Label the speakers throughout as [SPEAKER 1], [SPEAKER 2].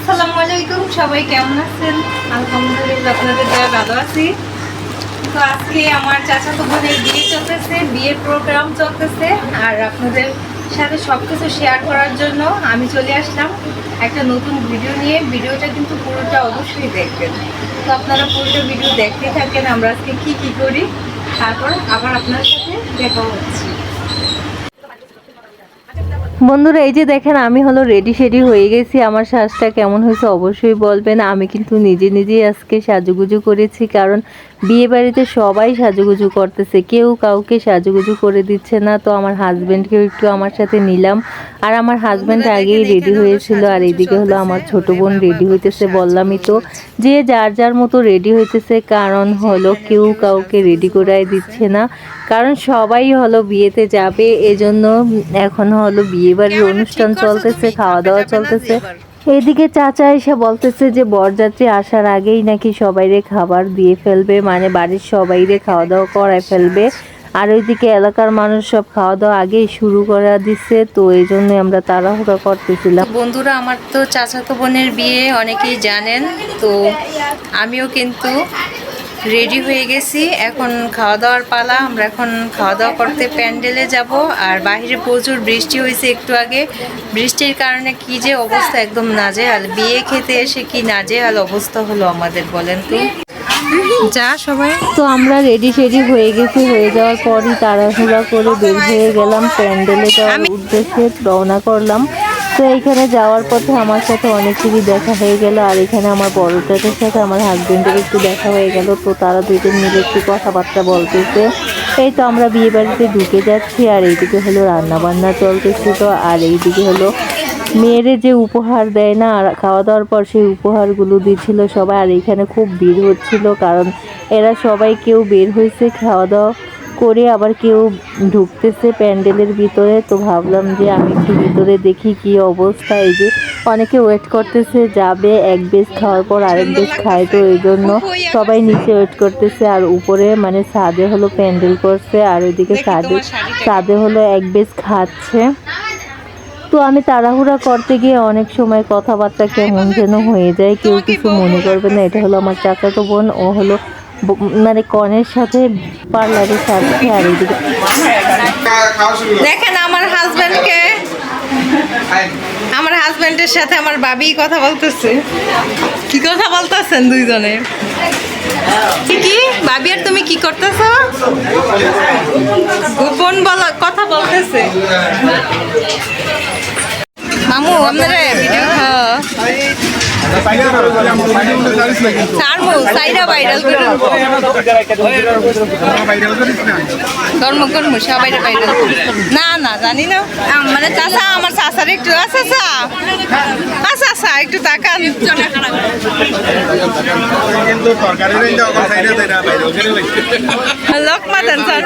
[SPEAKER 1] আসসালামু আলাইকুম, সবাই কেমন আছেন? আলহামদুলিল্লাহ, আপনাদের দয়া ভালো আছি। তো আজকে আমার চাচাতো বোনের বিয়ে চলতেছে, বিয়ের প্রোগ্রাম চলতেছে, আর আপনাদের সাথে সব কিছু শেয়ার করার জন্য আমি চলে আসলাম একটা নতুন ভিডিও নিয়ে। ভিডিওটা কিন্তু পুরোটা অবশ্যই দেখবেন। তো আপনারা পুরোটা ভিডিও দেখতে থাকেন, আমরা আজকে কি কি করি, তারপর আবার আপনার সাথে দেখা হচ্ছে। বন্ধুরা এই যে দেখেন আমি হলো রেডি শেডি হয়ে গেছি। আমার সাজটা কেমন হয়েছে অবশ্যই বলবেন। আমি কিন্তু নিজে নিজেই আজকে সাজুগুজু করেছি কারণ বিয়ে বাড়িতে সবাই সাজুগুজু করতেছে। কেউ কাউকে সাজুগুজু করে দিচ্ছে না। তো আমার হাজব্যান্ডকেও একটু আমার সাথে নিলাম। আর আমার হাজব্যান্ড আগেই রেডি হয়েছিল আর এইদিকে হলো আমার ছোট বোন রেডি হইতেছে বললামই তো। যে যার যার মতো রেডি হইতেছে কারণ হলো কেউ কাউকে রেডি করাই দিচ্ছে না। কারণ সবাই হলো বিয়েতে যাবে এজন্য এখন হলো বিয়ে বাড়ির অনুষ্ঠান চলতেছে খাওয়া দাওয়া চলতেছে। এদিকে চাচা এসে বলতেছে যে বরযাত্রী আসার আগেই নাকি সবাইরে খাবার দিয়ে ফেলবে মানে বাড়ির সবাইরে খাওয়া দাওয়া করায় ফেলবে। আর ওইদিকে এলাকার মানুষ সব খাওয়া দাওয়া আগেই শুরু করা দিচ্ছে তো এই জন্যই আমরা তাড়াহুড়া করতেছিলাম। বন্ধুরা আমার তো চাচাতো বোনের বিয়ে অনেকেই জানেন তো আমিও কিন্তু রেডি হয়ে গেছি। এখন খাওয়া দাওয়ার পালা। আমরা এখন খাওয়া দাওয়া করতে প্যান্ডেলে যাব। আর বাইরে প্রচুর বৃষ্টি হয়েছে একটু আগে। বৃষ্টির কারণে কি যে অবস্থা একদম নাজেহাল। বিয়ে খেতে এসে কি নাজেহাল অবস্থা হলো আমাদের বলেন তো। যা সবাই। তো আমরা রেডি শেডি হয়ে গেছি। হয়ে যাওয়ার পরই তাড়াহুড়া করে বের হয়ে গেলাম। প্যান্ডেলে যাওয়ার উদ্দেশ্যে রওনা করলাম। তো এইখানে যাওয়ার পথে আমার সাথে অনেক অনেকেরই দেখা হয়ে গেল, আর এখানে আমার বড় চাচার সাথে আমার হাজবেন্ডের একটু দেখা হয়ে গেল। তো তারা দুজন মিলে একটু কথাবার্তা বলতেছে। এই তো আমরা বিয়ে বাড়িতে ঢুকে যাচ্ছি, আর এইদিকে হলো রান্না বান্না চলতেছিল আর এইদিকে হলো মেয়েরে যে উপহার দেয় না, আর খাওয়া দাওয়ার পর সেই উপহারগুলো দিচ্ছিল সবাই, আর এখানে খুব ভিড় হচ্ছিল, কারণ এরা সবাই কেউ বের হয়েছে খাওয়া দাওয়া করে আবার কেউ ঢুকতেছে প্যান্ডেলের ভিতরে তো ভাবলাম যে আমি একটু ভিতরে দেখি কি অবস্থা। এই যে অনেকে ওয়েট করতেছে যাবে এক বেশ খাওয়ার পর আরেক বেশ খায় তো এই জন্য সবাই নিচে ওয়েট করতেছে। আর উপরে মানে সাদে হলো প্যান্ডেল করছে আর ওইদিকে ছাদে ছাদে হলো এক বেশ খাচ্ছে। তো আমি তাড়াহুড়া করতে গিয়ে অনেক সময় কথাবার্তা কেমন যেন হয়ে যায় কেউ কিছু মনে করবে না। এটা হলো আমার চাচাতো বোন ও হলো মানে কনের সাথে পার্লারে সাজছে আর এদিকে। দেখেন আমার হাজবেন্ডকে আমার হাজবেন্ডের সাথে আমার বাবি কথা বলতেছে। কি কথা বলতেছেন দুইজনে? কি? ভাবি আর তুমি কি করতেছ? গোপন বলা কথা বলতেছে। মামু, আপনারা ভিডিও ছাড়মু সাইডা ভাইরাল করে কর্ম কর্ম ভাইরাল না না, জানি না। মানে চাষা আমার চাষার একটু চা। আচ্ছা আচ্ছা একটু তাকান। লোক মাতেন স্যার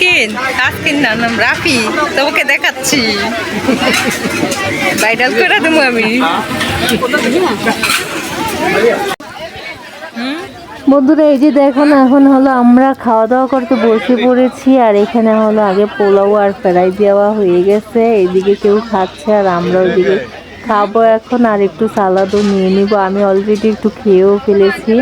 [SPEAKER 1] কিন আজকিন না রাফি তোমাকে দেখাচ্ছি ভাইরাল করে দেবো আমি। বন্ধুরা, এই যে দেখো না এখন হলো আমরা খাওয়া দাওয়া করতে বসে পড়েছি, আর এখানে হলো আগে পোলাও আর ফ্রাই দেওয়া হয়ে গেছে। এইদিকে কেউ খাচ্ছে আর আমরা ওইদিকে খাব এখন, আর একটু সালাদও নিয়ে নিব। আমি অলরেডি একটু খেয়েও ফেলেছি।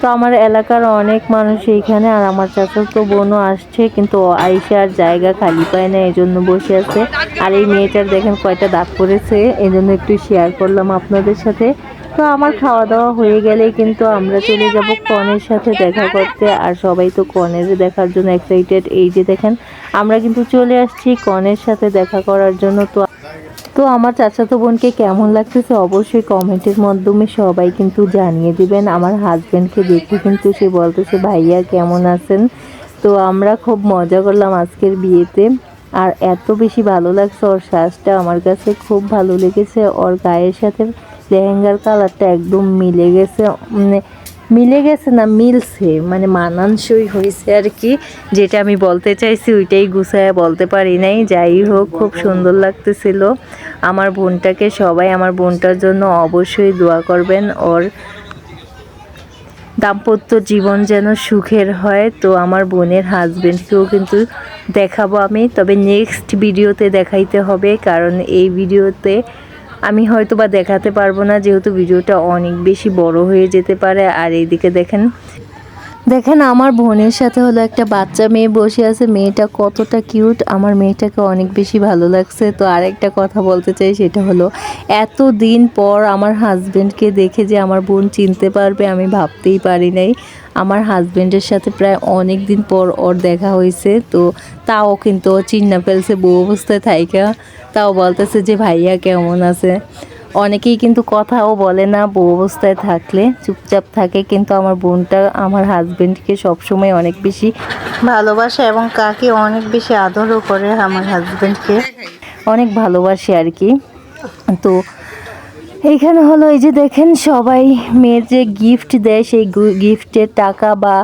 [SPEAKER 1] তো আমার এলাকার অনেক মানুষ এইখানে, আর আমার চাচার তো বোনও আসছে, কিন্তু আইসে আর জায়গা খালি পায় না এই জন্য বসে আছে। আর এই মেয়েটার দেখেন কয়টা দাগ পড়েছে এই জন্য একটু শেয়ার করলাম আপনাদের সাথে। তো আমার খাওয়া দাওয়া হয়ে গেলে কিন্তু আমরা চলে যাব কনের সাথে দেখা করতে। আর সবাই তো কনের দেখার জন্য এক্সাইটেড এই যে দেখেন, আমরা কিন্তু চলে আসছি কনের সাথে দেখা করার জন্য। তো তো আমার চাচাতো বোনকে কেমন লাগতেছে অবশ্যই কমেন্টের মাধ্যমে সবাই কিন্তু জানিয়ে দিবেন। আমার হাজব্যান্ডকে দেখে কিন্তু সে বলতেছে, ভাইয়া, কেমন আছেন? তো আমরা খুব মজা করলাম আজকের বিয়েতে। আর এত বেশি ভালো লাগছে, ওর শ্বাসটা আমার কাছে খুব ভালো লেগেছে, ওর গায়ের সাথে লেহেঙ্গার কালারটা একদম মিলে গেছে মানে মিলে গেছে না মিলছে মানে মানানসই হয়েছে আর কি। যেটা আমি বলতে চাইছি ওইটাই গুছায় বলতে পারি নাই, যাই হোক, খুব সুন্দর লাগতেছিল। আমার বোনটাকে সবাই আমার বোনটার জন্য অবশ্যই দোয়া করবেন, ওর দাম্পত্য জীবন যেন সুখের হয়। তো আমার বোনের হাজবেন্ডকেও কিন্তু দেখাবো আমি, তবে নেক্সট ভিডিওতে দেখাইতে হবে, কারণ এই ভিডিওতে আমি হয়তো বা দেখাতে পারব না, যেহেতু ভিডিওটা অনেক বেশি বড় হয়ে যেতে পারে। আর এইদিকে দেখেন দেখেন, আমার বোনের সাথে হলো একটা বাচ্চা মেয়ে বসে আছে। মেয়েটা কতটা কিউট, আমার মেয়েটাকে অনেক বেশি ভালো লাগছে। তো আরেকটা কথা বলতে চাই, সেটা হলো এত দিন পর আমার হাজবেন্ডকে দেখে যে আমার বোন চিনতে পারবে, আমি ভাবতেই পারি নাই। আমার হাজবেন্ডের সাথে প্রায় অনেক দিন পর ওর দেখা হয়েছে। তো তাও কিন্তু চিন্না ফেলছে, বউ অবস্থায় থাইকা। তাও বলতেছে যে, ভাইয়া কেমন আছে? অনেকেই কিন্তু কথাও বলে না, বউ অবস্থায় থাকলে চুপচাপ থাকে, কিন্তু আমার বোনটা আমার হাজবেন্ডকে সবসময় অনেক বেশি ভালোবাসে এবং কাকে অনেক বেশি আদরও করে আমার হাজব্যান্ডকে অনেক ভালোবাসে আর কি। তো এইখানে হলো এই যে দেখেন সবাই মেয়ের যে গিফট দেয় সেই গিফটের টাকা বা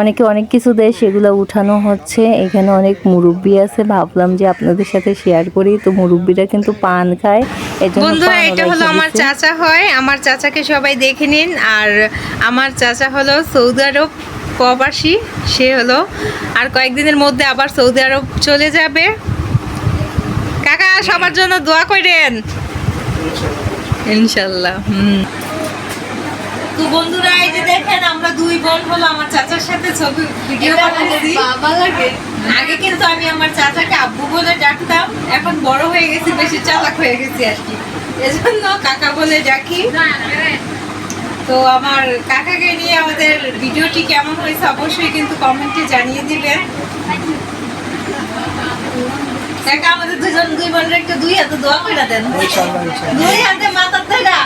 [SPEAKER 1] অনেকে অনেক কিছু দেয় সেগুলো উঠানো হচ্ছে। এখানে অনেক মুরব্বি আছে। ভাবলাম যে আপনাদের সাথে শেয়ার করি। তো মুরব্বিরা কিন্তু পান খায়।
[SPEAKER 2] বন্ধুরা এটা হলো আমার চাচা হয়। আমার চাচাকে সবাই দেখে নিন। আর আমার চাচা হলো সৌদি আরব প্রবাসী। সে হলো আর কয়েকদিনের মধ্যে আবার সৌদি আরব চলে যাবে। কাকা সবার জন্য দোয়া করেন। ইনশাল্লাহ হুম। তো বন্ধুরা এই যে দেখেন আমরা দুই বোন হলো আমার চাচার সাথে ছবি ভিডিও বানাচ্ছি আগে কিন্তু আমি আমার চাচাকে আব্বু বলে ডাকতাম এখন বড় হয়ে গেছি বেশি চালাক হয়ে গেছি আর কি। এজন্য কাকা বলে ডাকি। তো আমার কাকাকে নিয়ে আমাদের ভিডিওটি কেমন হয়েছে অবশ্যই কিন্তু কমেন্টে জানিয়ে দিবেন। কাকা আমাদের দুজন দুই বোনের একটা দুই হাতে দোয়া করে দেন। দুই হাতে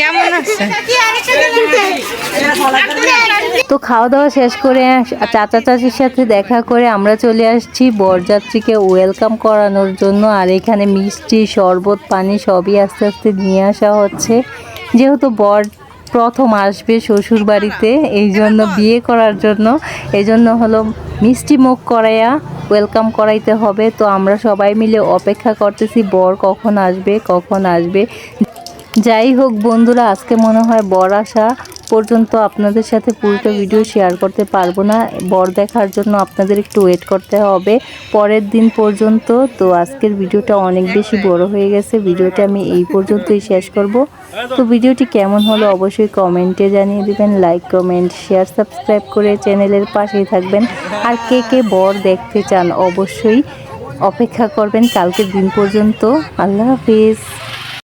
[SPEAKER 2] কেমন
[SPEAKER 1] তো খাওয়া দাওয়া শেষ করে চাচা চাচির সাথে দেখা করে আমরা চলে আসছি বরযাত্রীকে ওয়েলকাম করানোর জন্য। আর এখানে মিষ্টি, শরবত, পানি সবই আস্তে আস্তে নিয়ে আসা হচ্ছে। যেহেতু বর প্রথম আসবে শ্বশুর বাড়িতে এই জন্য বিয়ে করার জন্য। এই জন্য হলো মিষ্টি মুখ করাইয়া ওয়েলকাম করাইতে হবে। তো আমরা সবাই মিলে অপেক্ষা করতেছি, বর কখন আসবে কখন আসবে। যাই হোক বন্ধুরা, আজকে মনে হয় বর আসা পর্যন্ত আপনাদের সাথে পুরোটা ভিডিও শেয়ার করতে পারব না। বর দেখার জন্য আপনাদের একটু ওয়েট করতে হবে পরের দিন পর্যন্ত। তো আজকের ভিডিওটা অনেক বেশি বড় হয়ে গেছে। ভিডিওটা আমি এই পর্যন্তই শেষ করব। তো ভিডিওটি কেমন হলো অবশ্যই কমেন্টে জানিয়ে দেবেন। লাইক কমেন্ট শেয়ার সাবস্ক্রাইব করে চ্যানেলের পাশেই থাকবেন। আর কে কে বর দেখতে চান অবশ্যই অপেক্ষা করবেন কালকের দিন পর্যন্ত। আল্লাহ হাফিজ।